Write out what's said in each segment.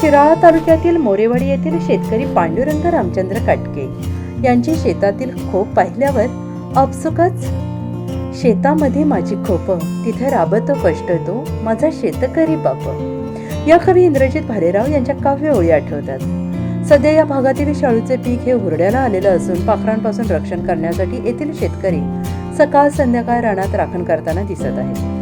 शिराळा तालुक्यातील मोरेवाडी येथील शेतकरी पांडुरंग रामचंद्र काटके यांची शेतातील खोप पाहिल्यावर आपसुकच शेतामध्ये माझी खोप तिथे राबतो कष्ट तो माझा शेतकरी बाप. या कवी इंद्रजित भालेराव यांच्या काव्य ओळी आठवतात. सध्या या भागातील शाळूचे पीक हे हुरड्याला आलेलं असून पाखरांपासून रक्षण करण्यासाठी येथील शेतकरी सकाळ संध्याकाळ रानात राखण करताना दिसत आहेत.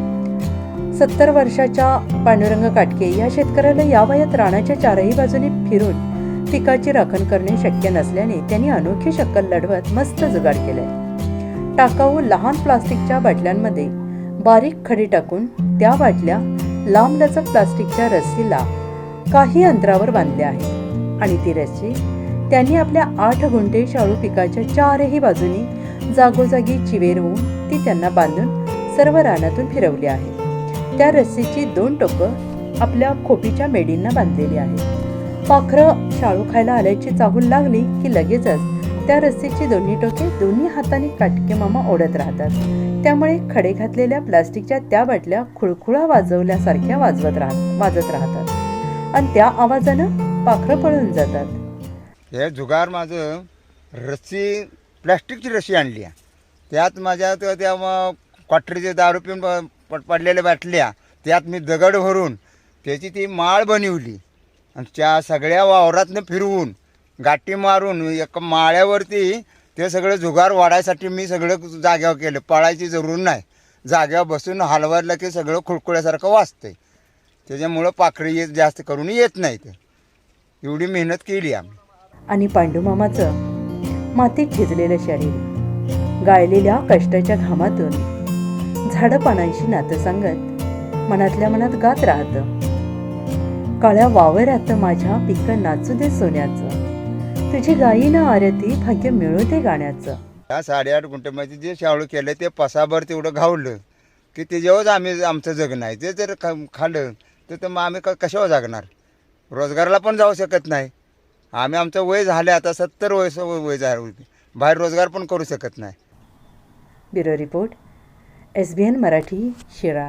सत्तर वर्षाच्या पांडुरंग काटके या शेतकऱ्याला या वयात रानाच्या चारही बाजूने फिरून पिकाची राखण करणे शक्य नसल्याने त्यांनी अनोखी शक्कल लढवत मस्त जुगाड केलाय. टाकाऊ लहान प्लास्टिकच्या बाटल्यांमध्ये बारीक खडी टाकून त्या बाटल्या लांबलचक प्लास्टिकच्या रस्सीला काही अंतरावर बांधल्या आहेत. आणि ती रस्सी त्यांनी आपल्या आठ गुंठे शाळू पिकाच्या चारही बाजूनी जागोजागी चिवेरवून ती त्यांना बांधून सर्व रानातून फिरवली आहे. त्या रस्सीची दोन टोकं आपल्या खोपीच्या मेडींना बांधलेली आहेत. पाखरं शाळू खायला आल्याची चाहूल लागली की लगेचच त्या रस्सीची दोन्ही टोके दोन्ही हाताने काटके मामा ओढत राहतात. त्यामुळे खडे घातलेल्या प्लास्टिकच्या त्या बाटल्या खुळखुळा वाजवल्यासारख्या वाजवत राहत वाजत राहतात. आणि त्या आवाजानं पाखरं पळून जातात. हे जुगार माझं रस्सी प्लॅस्टिकची रस्सी आणली आहे. त्यात माझ्या त्या क्वाटरीचे दारू पिऊन पट पड पडलेल्या बाटल्या त्यात मी दगड भरून त्याची ती माळ बनवली. आणि त्या सगळ्या वावरातनं फिरवून गाठी मारून एक माळ्यावरती ते सगळं जुगार वाढायसाठी मी सगळं जाग्यावर केलं. पळायची जरूर नाही. जाग्यावर बसून हलवायला की सगळं खुळखुळ्यासारखं वाचतंय त्याच्यामुळं पाखरी येत जास्त करून येत नाही ते. एवढी मेहनत केली आम्ही. आणि पांडुमामाचं मातीत झिजलेलं शरीर गाळलेल्या कष्टाच्या घामातून झाडपानांशी नातं सांगत मनातल्या मनात गात राहतं. काळ्या वावरात माझ्या पिक नाचू दे सोन्याचं. तुझी गायीनं आरती भाग्य मिळू दे गाण्याचं. या साडेआठ गुंठ्यामध्ये जे शाळू केलं ते पसाभर तेवढं घावलं. की त्याच्यावरच आम्ही आमचं जगणं आहे ते जर खा खाल्लं तर मग आम्ही कशावर जगणार? रोजगाराला पण जाऊ शकत नाही. आम्ही आमचं वय झालं आता सत्तर वय वय झालं. बाहेर रोजगार पण करू शकत नाही. Bureau report. S B N Marathi शिरा.